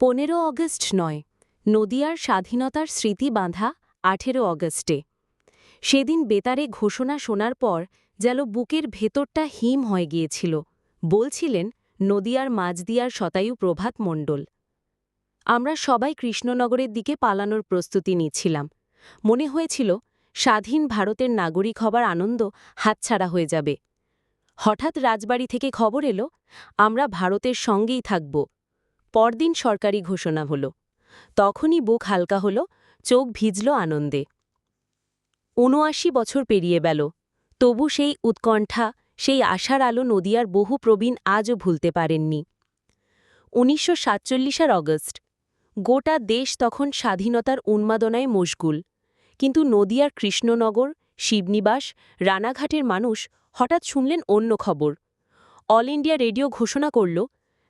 পনেরো অগস্ট নয়, নদিয়ার স্বাধীনতার স্মৃতি বাঁধা আঠেরো অগস্টে। সেদিন বেতারে ঘোষণা শোনার পর যেন বুকের ভেতরটা হিম হয়ে গিয়েছিল, বলছিলেন নদিয়ার মাঝদিয়ার শতায়ু প্রভাত মণ্ডল। আমরা সবাই কৃষ্ণনগরের দিকে পালানোর প্রস্তুতি নিচ্ছিলাম। মনে হয়েছিল স্বাধীন ভারতের নাগরিক হবার আনন্দ হাতছাড়া হয়ে যাবে। হঠাৎ রাজবাড়ি থেকে খবর এলো, আমরা ভারতের সঙ্গেই থাকব। পরদিন সরকারি ঘোষণা হল। তখনই বুক হালকা হল, চোখ ভিজল আনন্দে। উনআশি বছর পেরিয়ে গেল, তবু সেই উৎকণ্ঠা, সেই আশার আলো নদিয়ার বহু প্রবীণ আজও ভুলতে পারেননি। উনিশশো সাতচল্লিশের অগস্ট, গোটা দেশ তখন স্বাধীনতার উন্মাদনায় মশগুল, কিন্তু নদিয়ার কৃষ্ণনগর, শিবনিবাস, রানাঘাটের মানুষ হঠাৎ শুনলেন অন্য খবর। অল ইন্ডিয়া রেডিও ঘোষণা করল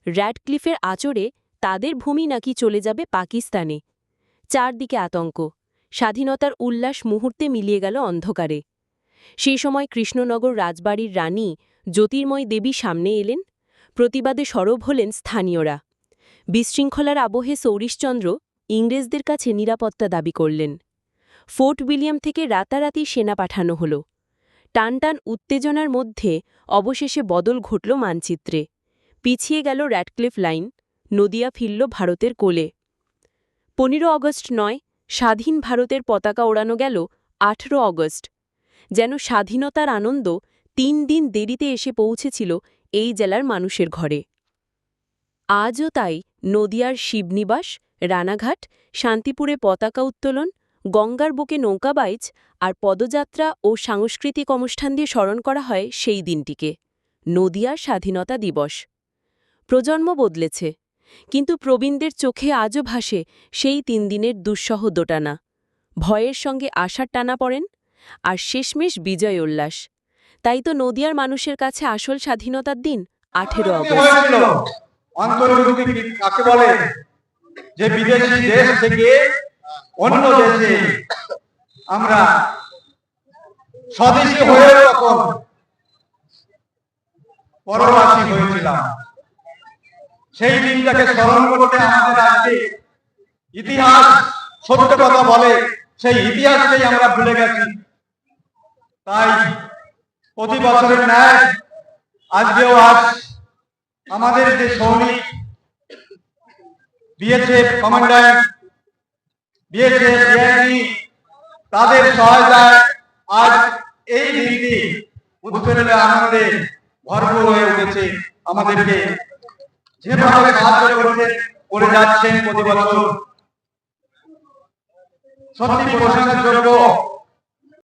র্যাডক্লিফের আচরে তাদের ভূমি নাকি চলে যাবে পাকিস্তানে। চারদিকে আতঙ্ক। স্বাধীনতার উল্লাস মুহূর্তে মিলিয়ে গেল অন্ধকারে। সেই সময় কৃষ্ণনগর রাজবাড়ির রানী জ্যোতির্ময় দেবী সামনে এলেন। প্রতিবাদে সরব হলেন স্থানীয়রা। বিশৃঙ্খলার আবহে সৌরিশচন্দ্র ইংরেজদের কাছে নিরাপত্তা দাবি করলেন। ফোর্ট উইলিয়াম থেকে রাতারাতি সেনা পাঠানো হল। টানটান উত্তেজনার মধ্যে অবশেষে বদল ঘটল মানচিত্রে। পিছিয়ে গেল র্যাডক্লিফ লাইন, নদিয়া ফিরল ভারতের কোলে। পনেরো অগস্ট নয়, স্বাধীন ভারতের পতাকা ওড়ানো গেল আঠেরো অগস্ট। যেন স্বাধীনতার আনন্দ তিন দিন দেরিতে এসে পৌঁছেছিল এই জেলার মানুষের ঘরে। আজও তাই নদিয়ার শিবনিবাস, রানাঘাট, শান্তিপুরে পতাকা উত্তোলন, গঙ্গার বুকে নৌকাবাইচ আর পদযাত্রা ও সাংস্কৃতিক অনুষ্ঠান দিয়ে স্মরণ করা হয় সেই দিনটিকে, নদিয়ার স্বাধীনতা দিবস। প্রজন্ম বদলেছে কিন্তু প্রবীণদের চোখে আজও ভাসে সেই তিন দিনের দুঃসহ দোটানা। ভয়ের সঙ্গে আশার টানা পড়েন আর শেষমেশ বিজয় উল্লাস। তাই তো নদিয়ার মানুষের কাছে আসল স্বাধীনতার দিন আঠেরো অগস্ট আমরা স্বদেশী হয়ে তখন পরবাসী হয়েছিলাম সেই দিনটাকে স্মরণ করতে আমাদের আজকে ইতিহাস সত্য কথা বলে, সেই ইতিহাসকেই আমরা ভুলে গেছি। তাই প্রতি বছরের ন্যায় আজকেও আজ আমাদের যে সৈনিক, বিএসএফ কমান্ডার বিএসএফ তাদের সহায়তায় আজ এই দিনটি উত্তরের আনন্দে ভরপুর হয়ে উঠেছে আমাদেরকে। যেভাবে সাহায্য করছেন করে যাচ্ছেন প্রতি বছর। সত্যি প্রশংসার যোগ্য